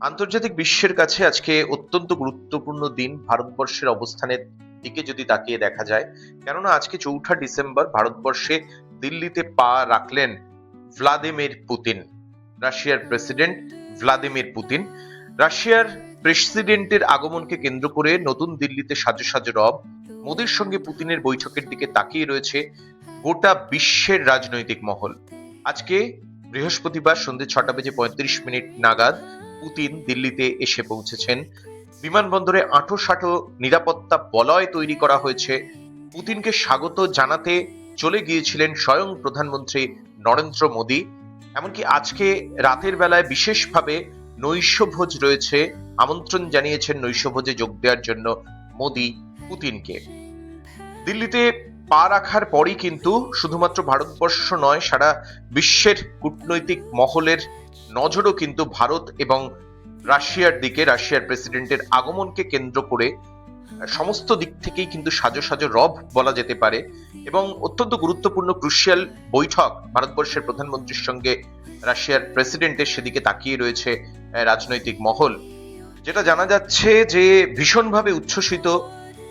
আন্তর্জাতিক বিশ্বের কাছে আজকে অত্যন্ত গুরুত্বপূর্ণ দিন ভারতবর্ষের অবস্থানের দিকে যদি তাকিয়ে দেখা যায়, কেননা আজকে চৌঠা ডিসেম্বর ভারতবর্ষে দিল্লিতে পা রাখলেন ভ্লাদিমির পুতিন, রাশিয়ার প্রেসিডেন্ট ভ্লাদিমির পুতিন। রাশিয়ার প্রেসিডেন্টের আগমনকে কেন্দ্র করে নতুন দিল্লিতে সাজো সাজো রব, মোদীর সঙ্গে পুতিনের বৈঠকের দিকে তাকিয়ে রয়েছে গোটা বিশ্বের রাজনৈতিক মহল। আজকে বৃহস্পতিবার সন্ধ্যে ছটা বেজে পঁয়ত্রিশ মিনিট নাগাদ পুতিন দিল্লিতে এসে পৌঁছেছেন। বিমানবন্দরে আঁটো সাঁটো নিরাপত্তা বলয় তৈরি করা হয়েছে। পুতিনকে স্বাগত জানাতে চলে গিয়েছিলেন স্বয়ং প্রধানমন্ত্রী নরেন্দ্র মোদী। এমনকি আজকে রাতের বেলায় বিশেষভাবে নৈশভোজ রয়েছে। আমন্ত্রণ জানিয়েছেন নৈশভোজে যোগ দেওয়ার জন্য মোদী পুতিনকে। দিল্লিতে পা রাখার পরই কিন্তু শুধুমাত্র ভারতবর্ষ নয়, সারা বিশ্বের কূটনৈতিক মহলের নজরও কিন্তু ভারত এবং রাশিয়ার দিকে, রাশিয়ার প্রেসিডেন্টের আগমনকে কেন্দ্র করে সমস্ত দিক থেকেই কিন্তু সাজো সাজো রব বলা যেতে পারে এবং অত্যন্ত গুরুত্বপূর্ণ ক্রুশিয়াল বৈঠক ভারতবর্ষের প্রধানমন্ত্রীর সঙ্গে রাশিয়ার প্রেসিডেন্টের সেদিকে তাকিয়ে রয়েছে রাজনৈতিক মহল। যেটা জানা যাচ্ছে যে ভীষণভাবে উচ্ছ্বসিত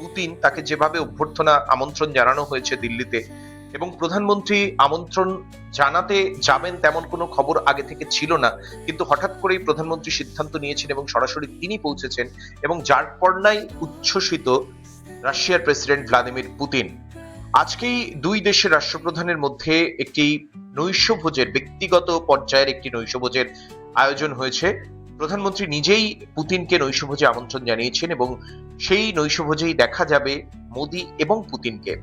পুতিন তাকে যেভাবে অভ্যর্থনা আমন্ত্রণ জানানো হয়েছে দিল্লিতে এবং প্রধানমন্ত্রী আমন্ত্রণ জানাতে যাবেন তেমন কোনো খবর আগে থেকে ছিল না, কিন্তু হঠাৎ করেই প্রধানমন্ত্রী সিদ্ধান্ত নিয়েছেন এবং সরাসরি তিনি পৌঁছেছেন এবং যার পর্নায় উচ্ছ্বসিত রাশিয়ার প্রেসিডেন্ট ভ্লাদিমির পুতিন। আজকেই দুই দেশের রাষ্ট্রপ্রধানের মধ্যে একটি নৈশভোজের, ব্যক্তিগত পর্যায়ের একটি নৈশভোজের আয়োজন হয়েছে। প্রধানমন্ত্রী নিজেই পুতিনকে নৈশভোজে আমন্ত্রণ জানিয়েছেন এবং সেই নৈশভোজেই দেখা যাবে মোদি এবং পুতিনকে।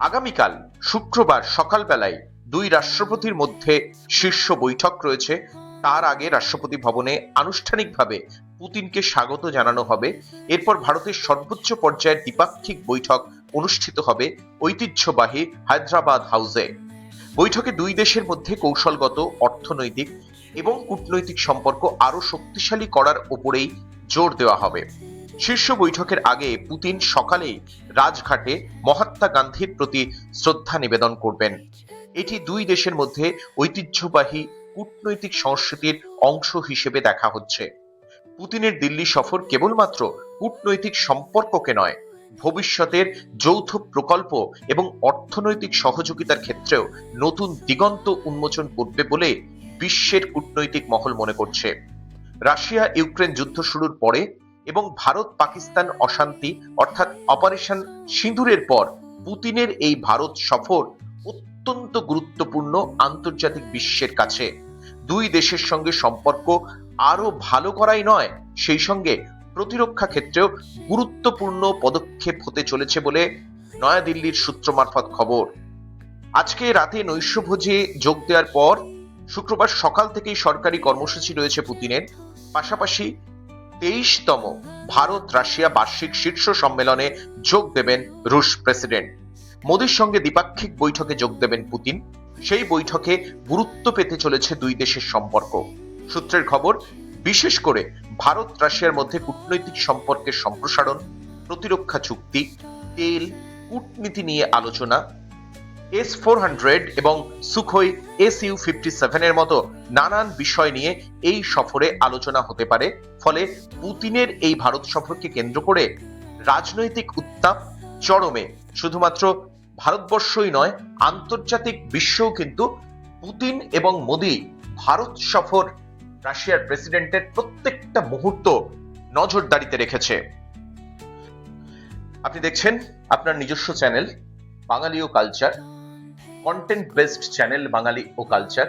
আগামীকাল শুক্রবার সকালবেলায় দুই রাষ্ট্রপতির মধ্যে শীর্ষ বৈঠক রয়েছে। তার আগে রাষ্ট্রপতি ভবনে আনুষ্ঠানিকভাবে পুতিনকে স্বাগত জানানো হবে। এরপর ভারতের সর্বোচ্চ পর্যায়ের দ্বিপাক্ষিক বৈঠক অনুষ্ঠিত হবে ঐতিহ্যবাহী হায়দ্রাবাদ হাউসে। বৈঠকে দুই দেশের মধ্যে কৌশলগত, অর্থনৈতিক এবং কূটনৈতিক সম্পর্ক আরও শক্তিশালী করার ওপরেই জোর দেওয়া হবে। শীর্ষ বৈঠকের আগে পুতিন সকালেই রাজঘাটে মহাত্মা গান্ধীর প্রতি শ্রদ্ধা নিবেদন করবেন। এটি দুই দেশের মধ্যে ঐতিহ্যবাহী কূটনৈতিক সংস্কৃতির অংশ হিসেবে দেখা হচ্ছে। পুতিনের দিল্লি সফর কেবলমাত্র কূটনৈতিক সম্পর্ককে নয়, ভবিষ্যতের যৌথ প্রকল্প এবং অর্থনৈতিক সহযোগিতার ক্ষেত্রেও নতুন দিগন্ত উন্মোচন করবে বলে বিশ্বের কূটনৈতিক মহল মনে করছে। রাশিয়া ইউক্রেন যুদ্ধ শুরুর পরে এবং ভারত পাকিস্তান অশান্তি অর্থাৎ অপারেশন সিঁদুরের পর পুতিনের এই ভারত সফর অত্যন্ত গুরুত্বপূর্ণ আন্তর্জাতিক বিশ্বের কাছে। দুই দেশের সঙ্গে সম্পর্ক আরও ভালো করাই নয়, সেই সঙ্গে প্রতিরক্ষা ক্ষেত্রেও গুরুত্বপূর্ণ পদক্ষেপ হতে চলেছে বলে নয়াদিল্লির সূত্র মারফত খবর। আজকে রাতে নৈশভোজে যোগ দেওয়ার পর শুক্রবার সকাল থেকেই সরকারি কর্মসূচি রয়েছে পুতিনের। পাশাপাশি তেইশতম ভারত রাশিয়া বার্ষিক শীর্ষ সম্মেলনে যোগ দেবেন রুশ প্রেসিডেন্ট। মোদীর সঙ্গে দ্বিপাক্ষিক বৈঠকে যোগ দেবেন পুতিন। সেই বৈঠকে গুরুত্ব পেতে চলেছে দুই দেশের সম্পর্ক। সূত্রের খবর, বিশেষ করে ভারত রাশিয়ার মধ্যে কূটনৈতিক সম্পর্কের সম্প্রসারণ, প্রতিরক্ষা চুক্তি, তেল, কূটনীতি নিয়ে আলোচনা এস ফোর হান্ড্রেড এবং সুখোই এস ইউ ফিফটি সেভেনের মতো নানান বিষয় নিয়ে এই সফরে আলোচনা হতে পারে, ফলে পুতিনের এই ভারত সফরকে কেন্দ্র করে রাজনৈতিক উত্তাপ চরমে। শুধুমাত্র ভারতবর্ষই নয়, আন্তর্জাতিক বিশ্বও কিন্তু পুতিন এবং মোদি ভারত সফর রাশিয়ার প্রেসিডেন্টের প্রত্যেকটা মুহূর্ত নজরদারিতে রেখেছে। আপনি দেখছেন আপনার নিজস্ব চ্যানেল, বাঙালি ও culture. Content based channel Bangali ও কালচার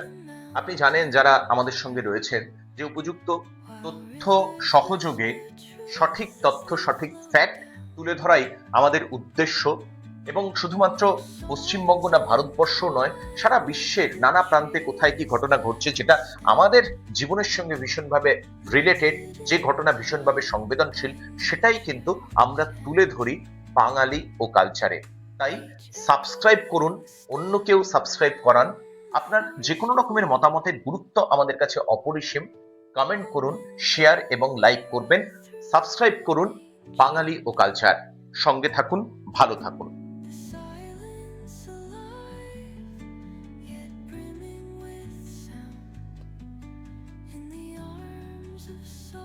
আপনি জানেন যারা আমাদের সঙ্গে রয়েছেন যে উপযুক্ত তথ্য সহযোগে সঠিক তথ্য, সঠিক ফ্যাক্ট তুলে ধরাই আমাদের উদ্দেশ্য। এবং শুধুমাত্র পশ্চিমবঙ্গ না, ভারতবর্ষ নয়, সারা বিশ্বের নানা প্রান্তে কোথায় কি ঘটনা ঘটছে যেটা আমাদের জীবনের সঙ্গে ভীষণভাবে রিলেটেড যে ঘটনা ভীষণভাবে সংবেদনশীল, সেটাই কিন্তু আমরা তুলে ধরি বাঙালি ও কালচারে তাই সাবস্ক্রাইব করুন অন্য কেউ সাবস্ক্রাইব করান। আপনার যে কোনো রকমের মতামতের গুরুত্ব আমাদের কাছে অপরিসীম। কমেন্ট করুন, শেয়ার এবং লাইক করবেন। সাবস্ক্রাইব করুন, বাঙালি ও কালচার। সঙ্গে থাকুন, ভালো থাকুন। In